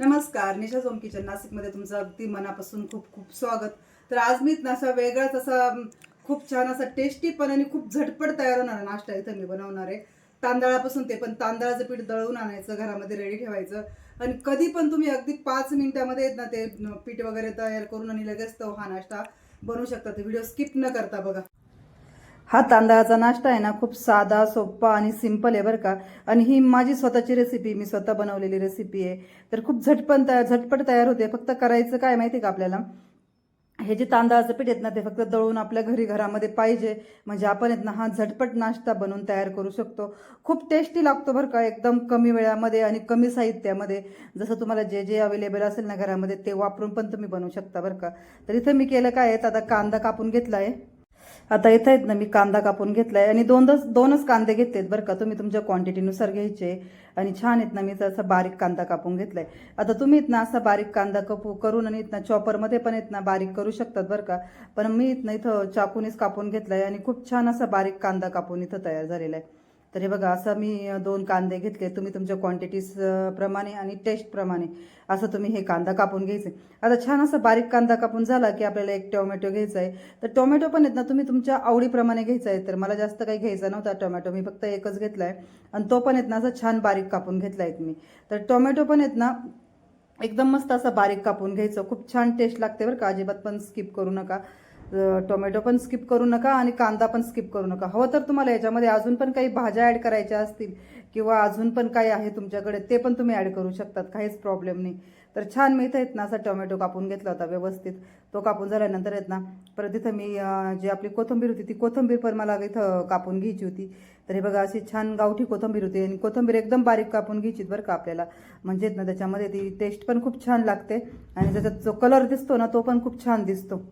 नमस्कार निशा सोम किचन नाशिकमध्ये तुमचं अगदी मनापासून खूप खूप स्वागत. तर आज मी ना असा वेगळाच असा खूप छान असा टेस्टी पण आणि खूप झटपट तयार होणारा नाश्ता इथं मी बनवणार आहे. तांदळापासून ते पण तांदळाचं पीठ दळून आणायचं घरामध्ये रेडी ठेवायचं. आणि कधी पण तुम्ही अगदी पाच मिनिटामध्ये येत ना ते पीठ वगैरे तयार करून आणि लगेच तो हा नाश्ता बनवू शकता. ते व्हिडिओ स्किप न करता बघा. हा तांदळाचा नाश्ता आहे ना खूप साधा सोपा आणि सिंपल आहे बरं का. आणि ही माझी स्वतःची रेसिपी मी स्वतः बनवलेली रेसिपी आहे. तर खूप झटपण तयार झटपट तयार होते. फक्त करायचं काय माहिती आहे का आपल्याला? हे जे तांदळाचं पीठ आहेत ना ते फक्त दळून आपल्या घरी घरामध्ये पाहिजे. म्हणजे आपण आहेत ना हा झटपट नाश्ता बनवून तयार करू शकतो. खूप टेस्टी लागतो बरं का एकदम कमी वेळामध्ये आणि कमी साहित्यामध्ये. जसं तुम्हाला जे जे अवेलेबल असेल ना घरामध्ये ते वापरून पण तुम्ही बनवू शकता बरं का. तर इथं मी केलं काय आता कांदा कापून घेतला आहे. आता इथं आहेत ना मी कांदा कापून घेतलाय आणि दोनच दोनच कांदे घेतलेत बरं का. तुम्ही तुमच्या क्वांटिटीनुसार घ्यायचे आणि छान आहेत ना मी असा बारीक कांदा कापून घेतलाय. आता तुम्ही इथनं असं असा बारीक कांदा कपू करून आणि इथं चॉपरमध्ये पण आहेत ना बारीक करू शकतात बरं का. पण मी इथं इथं चाकूनीच कापून घेतलाय आणि खूप छान असा बारीक कांदा कापून इथं तयार झालेला आहे. तर हे बघा असं मी दोन कांदे घेतले. तुम्ही तुमच्या क्वांटिटीज प्रमाणे आणि टेस्टप्रमाणे असं तुम्ही हे कांदा कापून घ्यायचे. आता छान असं बारीक कांदा कापून झाला की आपल्याला एक टोमॅटो घ्यायचा आहे. तर टोमॅटो पण आहेत ना तुम्ही तुमच्या आवडीप्रमाणे घ्यायचा आहे. तर मला जास्त काही घ्यायचा नव्हता टोमॅटो मी फक्त एकच घेतला आहे आणि तो पण आहेत ना असं छान बारीक कापून घेतला आहे मी. तर टोमॅटो पण आहेत ना एकदम मस्त असं बारीक कापून घ्यायचं. खूप छान टेस्ट लागते बरं का अजिबात पण स्किप करू नका. टोमॅटो पण स्किप करू नका आणि कांदा पण स्किप करू नका. हवं तर तुम्हाला याच्यामध्ये अजून पण काही भाज्या ॲड करायच्या असतील किंवा अजून पण काही आहे तुमच्याकडे ते पण तुम्ही ॲड करू शकतात काहीच प्रॉब्लेम नाही. तर छान मी इथं आहेत ना असा टोमॅटो कापून घेतला होता व्यवस्थित. तो कापून झाल्यानंतर आहेत ना परत इथं मी जी आपली कोथिंबीर होती ती कोथिंबीर पण मला इथं कापून घ्यायची होती. तर हे बघा अशी छान गावठी कोथिंबीर होती आणि कोथिंबीर एकदम बारीक कापून घ्यायची बरं का आपल्याला. म्हणजे ना त्याच्यामध्ये ती टेस्ट पण खूप छान लागते आणि त्याच्यात जो कलर दिसतो ना तो पण खूप छान दिसतो.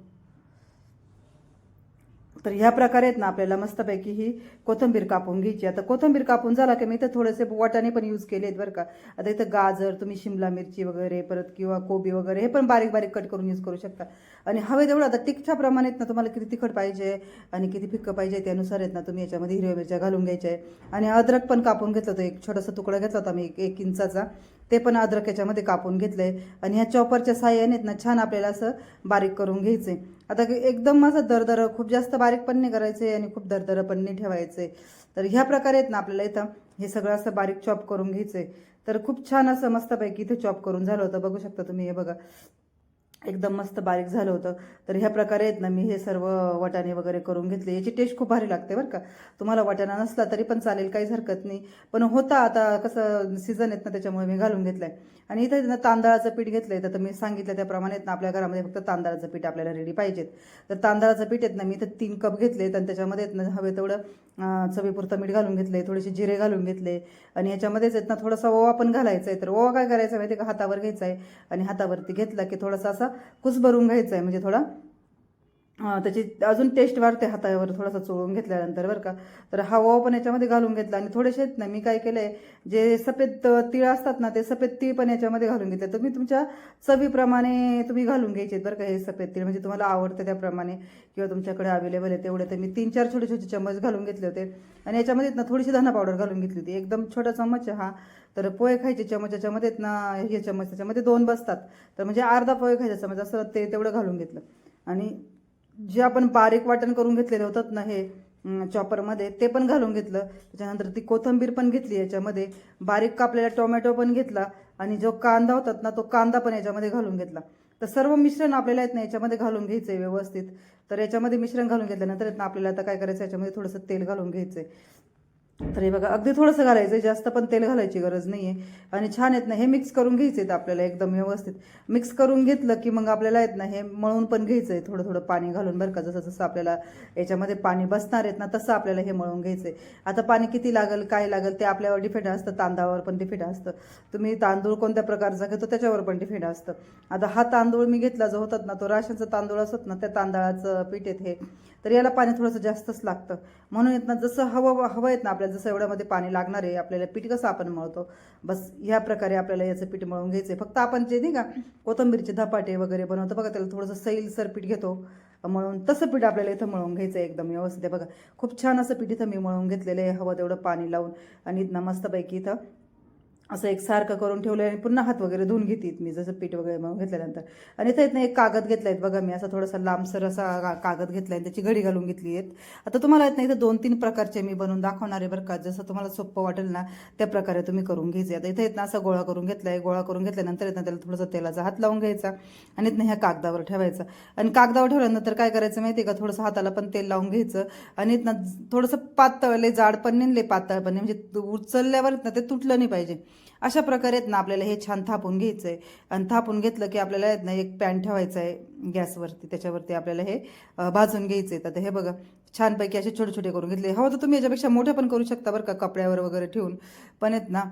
तर ह्या प्रकारे आहेत ना आपल्याला मस्तपैकी ही कोथिंबीर कापून घ्यायची. आता कोथिंबीर कापून झाला की मी इथं थोडेसे वाटाणे पण यूज केले आहेत बरं का. आता इथं गाजर तुम्ही शिमला मिरची वगैरे परत किंवा कोबी वगैरे हे पण बारीक बारीक कट करून यूज करू शकता. आणि हवे तेवढं आता तिखटाप्रमाणे आहेत ना तुम्हाला किती तिखट पाहिजे आणि किती फिक्कं पाहिजे त्यानुसार आहेत ना तुम्ही याच्यामध्ये हिरव्या मिरच्या घालून घ्यायच्या आहे. आणि अद्रक पण कापून घेतलं होतं एक छोटासा तुकडा घेतला होता मी एक इंचाचा. ते पण अद्रक याच्यामध्ये कापून घेतलं आहे आणि ह्या चॉपरच्या साह्याने आहेत ना छान आपल्याला असं बारीक करून घ्यायचं आहे आता एकदम असं दरदर खूप जास्त बारीक पण नाही करायचे आणि खूप दरदर पण नाही आहे तर ह्या प्रकारे आहेत ना आपल्याला इथं हे सगळं असं बारीक चॉप करून घ्यायचं आहे तर खूप छान असं मस्तपैकी इथे चॉप करून झालं होतं. बघू शकता तुम्ही हे बघा. एकदम मस्त बारीक झालं होतं. तर ह्या प्रकारे आहेत ना मी हे सर्व वाटाणे वगैरे करून घेतले. याची टेस्ट खूप भारी लागते बरं का. तुम्हाला वाटाणा नसला तरी पण चालेल काहीच हरकत नाही. पण होता आता कसं सीझन आहेत ना त्याच्यामुळे मी घालून घेतलंय. आणि इथं ना तांदळाचं पीठ घेतलं आहे तर मी सांगितलं त्याप्रमाणे आहेत ना आपल्या घरामध्ये फक्त तांदळाचं पीठ आपल्याला रेडी पाहिजेत. तर तांदळाचं पीठ आहेत ना मी इथं तीन कप घेतले आणि त्याच्यामध्ये आहेत ना हवे तेवढं चवीपुरतं मीठ घालून घेतले थोडेसे जिरे घालून घेतले. आणि याच्यामध्येच आहेत ना थोडासा ओवा पण घालायचा आहे तर ओवा काय करायचा माहिती आहे का? हातावर घ्यायचा आहे आणि हातावरती घेतला की थोडासा असा कुस भरून घ्यायचा आहे म्हणजे थोडा त्याची अजून टेस्ट वाढते हातावर थोडासा चोळून घेतल्यानंतर बरं का. तर हा ओवा पण याच्यामध्ये घालून घेतला आणि थोडेसे आहेत ना मी काय केलंय जे सफेद तीळ असतात ना ते सफेद तीळ पण याच्यामध्ये घालून घेतले. तुम्ही तुमच्या चवीप्रमाणे तुम्ही घालून घ्यायचे बरं का हे सफेद तीळ. म्हणजे तुम्हाला आवडतं त्याप्रमाणे किंवा तुमच्याकडे अवेलेबल आहे तेवढे. तर मी तीन चार छोटे छोटे चम्मच घालून घेतले होते. आणि याच्यामध्ये ना थोडीशी धना पावडर घालून घेतली होती. एकदम छोटा चम्मच हा. तर पोहे खायचे चम्मच याच्यामध्ये आहेत ना हे चम्मच त्याच्यामध्ये दोन बसतात. तर म्हणजे अर्धा पोहे खायचा चमच असं ते तेवढं घालून घेतलं. आणि जे आपण बारीक वाटण करून घेतलेले होतात ना हे चॉपरमध्ये ते पण घालून घेतलं. त्याच्यानंतर ती कोथिंबीर पण घेतली याच्यामध्ये. बारीक कापलेला टोमॅटो पण घेतला आणि जो कांदा होतात ना तो कांदा पण याच्यामध्ये घालून घेतला. तर सर्व मिश्रण आपल्याला आहेत ना याच्यामध्ये घालून घ्यायचं आहे व्यवस्थित. तर याच्यामध्ये मिश्रण घालून घेतल्यानंतर आपल्याला आता काय करायचं याच्यामध्ये थोडंसं तेल घालून घ्यायचं आहे तर हे बघा अगदी थोडंसं घालायचं आहे जास्त पण तेल घालायची गरज नाही आहे आणि छान आहेत ना हे मिक्स करून घ्यायचे आहेत आपल्याला एकदम व्यवस्थित. मिक्स करून घेतलं की मग आपल्याला आहेत ना हे मळून पण घ्यायचं आहे थोडं थोडं पाणी घालून बरं का. जसं जसं आपल्याला याच्यामध्ये पाणी बसणार आहेत ना तसं आपल्याला हे मळून घ्यायचं आहे आता पाणी किती लागेल काय लागेल ते आपल्यावर डिफेंड असतं. तांदळावर पण डिफेंड असतं. तुम्ही तांदूळ कोणत्या प्रकारचा घेतो त्याच्यावर पण डिफेंड असतं. आता हा तांदूळ मी घेतला जो होतात ना तो राशनचा तांदूळ असत ना त्या तांदळाचं पीठ आहेत हे. तर याला पाणी थोडंसं जास्तच लागतं. म्हणून येत ना जसं हवं हवं आहेत ना आपल्याला जसं एवढ्यामध्ये पाणी लागणार आहे आपल्याला पीठ कसं आपण मळतो? बस ह्या प्रकारे आपल्याला याचं पीठ मळून घ्यायचं आहे फक्त आपण जे नाही का कोथंबीरचे धपाटे वगैरे बनवतो. बघा त्याला थोडंसं सैलसर पीठ घेतो. मळून तसं पीठ आपल्याला इथं मळून घ्यायचं आहे एकदम व्यवस्थित आहे. बघा खूप छान असं पीठ इथं मी मळून घेतलेलं आहे. हवं तेवढं पाणी लावून. आणि इथं मस्तपैकी इथं असं एक सारखं करून ठेवलं आणि पुन्हा हात वगैरे धुवून घेते मी जसं पीठ वगैरे मग घेतल्यानंतर. आणि इथं इथनं एक कागद घेतला आहे बघा मी असा थोडासा लांबसर असा कागद घेतला आहे त्याची घडी घालून घेतली आहेत. आता तुम्हाला येत नाही इथं दोन तीन प्रकारचे मी बनवून दाखवणार आहे बरं का. जसं तुम्हाला सोपं वाटेल ना त्या प्रकारे तुम्ही करून घ्यायचे आता इथं इथनं असा गोळा करून घेतला आहे गोळा करून घेतल्यानंतर येत त्याला थोडंसं तेलाचा हात लावून घ्यायचा आणि इथनं ह्या कागदावर ठेवायचा. आणि कागदावर ठेवल्यानंतर काय करायचं माहिती आहे का? थोडंसं हाताला पण तेल लावून घ्यायचं आणि इथनं थोडंसं पातळले जाड पण नाही लय पातळ पण म्हणजे उचलल्यावर ना ते तुटलं नाही पाहिजे. अशा प्रकारे आहेत ना आपल्याला हे छान थापून घ्यायचं आहे आणि थापून घेतलं की आपल्याला आहेत ना एक पॅन ठेवायचं आहे गॅसवरती त्याच्यावरती आपल्याला हे भाजून घ्यायचं आहे तर हे बघा छानपैकी असे छोटे छोटे करून घेतले. हवं तर तुम्ही याच्यापेक्षा मोठे पण करू शकता बरं का कपड्यावर वगैरे ठेवून. पण आहेत ना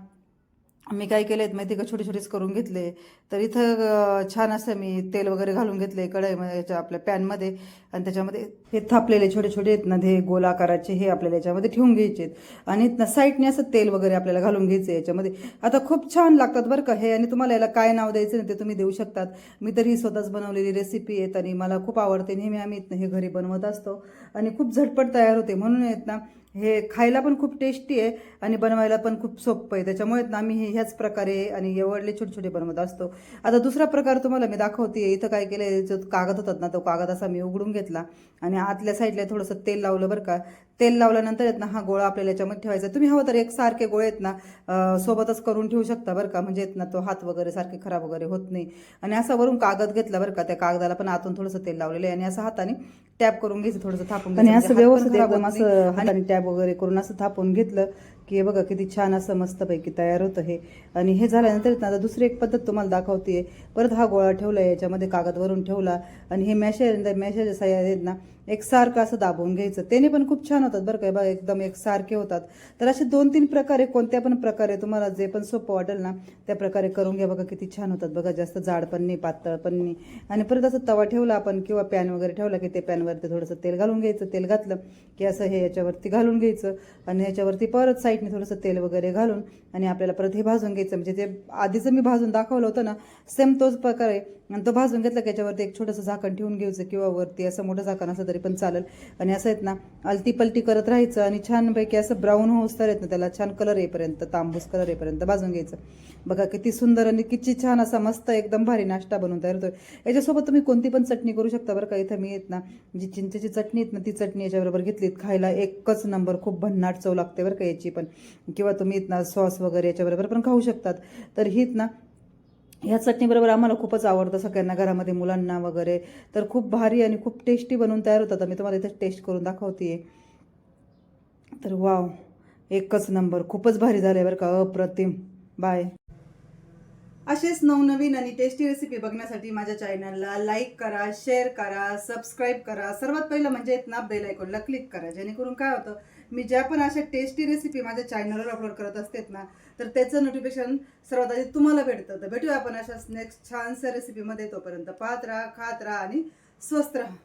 मी काय केले आहेत माहिती आहे का? छोटे छोटेच करून घेतले. तर इथं छान असं मी तेल वगैरे घालून घेतले कढईमध्ये याच्या आपल्या पॅनमध्ये आणि त्याच्यामध्ये हे थापलेले छोटे छोटे आहेत ना हे गोल आकाराचे हे आपल्याला याच्यामध्ये ठेवून घ्यायचे आहेत. आणि इथनं साईडने असं तेल वगैरे आपल्याला घालून घ्यायचं आहे याच्यामध्ये. आता खूप छान लागतात बरं का हे. आणि तुम्हाला याला काय नाव द्यायचं ना ते तुम्ही देऊ शकतात. मी तरी स्वतःच बनवलेली रेसिपी आहेत आणि मला खूप आवडते. नेहमी आम्ही इथनं हे घरी बनवत असतो. आणि खूप झटपट तयार होते. म्हणून आहेत ना हे खायला पण खूप टेस्टी आहे आणि बनवायला पण खूप सोपं आहे. त्याच्यामुळे ना आम्ही हे ह्याच प्रकारे आणि एवढले छोटे छोटे बनवत असतो. आता दुसरा प्रकार तुम्हाला मी दाखवते. इथं काय केलं जो कागद होतात ना तो कागद असा मी उघडून घेतला आणि आतल्या साईडला थोडंसं तेल लावलं बरं का. तेल लावल्यानंतर आहेत ना हा गोळा आपल्याला याच्यामध्ये ठेवायचा तुम्ही हवं तर एक सारखे गोळे आहेत ना सोबतच करून ठेवू शकता बरं का म्हणजे आहेत ना तो हात वगैरे सारखे खराब वगैरे होत नाही आणि असा वरून कागद घेतला बरं का त्या कागदाला पण आतून थोडंसं तेल लावलेलं आहे आणि असं हाताने टॅप करून घ्यायचं थोडंसं थापून आणि. असं म्हणजे व्यवस्थित एकदम. असं आणि टॅब वगैरे करून असं थापून घेतलं की हे बघा किती छान असं मस्तपैकी तयार होतं हे. आणि हे झाल्यानंतर ना आता दुसरी एक पद्धत तुम्हाला दाखवते परत हा गोळा ठेवला याच्यामध्ये कागद वरून ठेवला. आणि हे मॅशर मॅशेज साह्या आहेत ना एक सारखं असं दाबून घ्यायचं. त्याने पण खूप छान होतात बरं काय बघा एकदम एक सारखे होतात. तर असे दोन तीन प्रकारे कोणत्या पण प्रकारे तुम्हाला जे पण सोपं वाटेल ना त्या प्रकारे करून घ्या बघा किती छान होतात बघा. जास्त जाड पण नाही पातळ पण नाही. आणि परत असं तवा ठेवला आपण किंवा पॅन वगैरे ठेवला की ते पॅनवरती थोडंसं तेल घालून घ्यायचं. तेल घातलं की असं हे याच्यावरती घालून घ्यायचं. आणि याच्यावरती परत साईड साईडने थोडंसं तेल वगैरे घालून आणि आपल्याला परत हे भाजून घ्यायचं. म्हणजे ते आधीचं मी भाजून दाखवलं होतं ना सेम तोच प्रकार आहे आणि तो भाजून घेतला की याच्यावरती एक छोटंसं झाकण ठेवून घ्यायचं किंवा वरती असं मोठं झाकण असं तरी पण चालेल. आणि असं आहेत ना अलटी पलटी करत राहायचं आणि छानपैकी असं ब्राऊन होऊस तर येत ना त्याला छान कलर येईपर्यंत तांबूस कलर येईपर्यंत भाजून घ्यायचं. बघा किती सुंदर आणि किती छान असा मस्त एकदम भारी नाश्ता बनवून तयार होतोय. याच्यासोबत तुम्ही कोणती पण चटणी करू शकता बरं का. इथं मी येत ना जी चिंचेची चटणी आहेत ना ती चटणी याच्याबरोबर घेतलीत. खायला एकच नंबर खूप भन्नाट चव लागते बरं का याची पण. किंवा तुम्ही इथं सॉस वगैरे याच्याबरोबर पण खाऊ शकतात. तर हीत ना ह्या चटणीबरोबर आम्हाला खूपच आवडतं सगळ्यांना घरामध्ये मुलांना वगैरे. तर खूप भारी आणि खूप टेस्टी बनवून तयार होतात. मी तुम्हाला इथे टेस्ट करून दाखवते तर वाव एकच नंबर खूपच भारी झालं आहे बरं का. अप्रतिम. बाय असेच नवनवीन आणि टेस्टी रेसिपी बघण्यासाठी माझ्या चॅनलला लाईक करा शेअर करा सबस्क्राईब करा. सर्वात पहिलं म्हणजे आहेत ना बेल आयकॉनला क्लिक करा. जेणेकरून काय होतं मी ज्या पण अशा टेस्टी रेसिपी माझ्या चॅनलवर अपलोड करत असतेत ना तर त्याचं नोटिफिकेशन सर्वात आधी तुम्हाला भेटतं. तर भेटूया आपण अशाच नेक्स्ट छानशा रेसिपीमध्ये तोपर्यंत पाहत राहा खात राहा आणि स्वस्त राहा.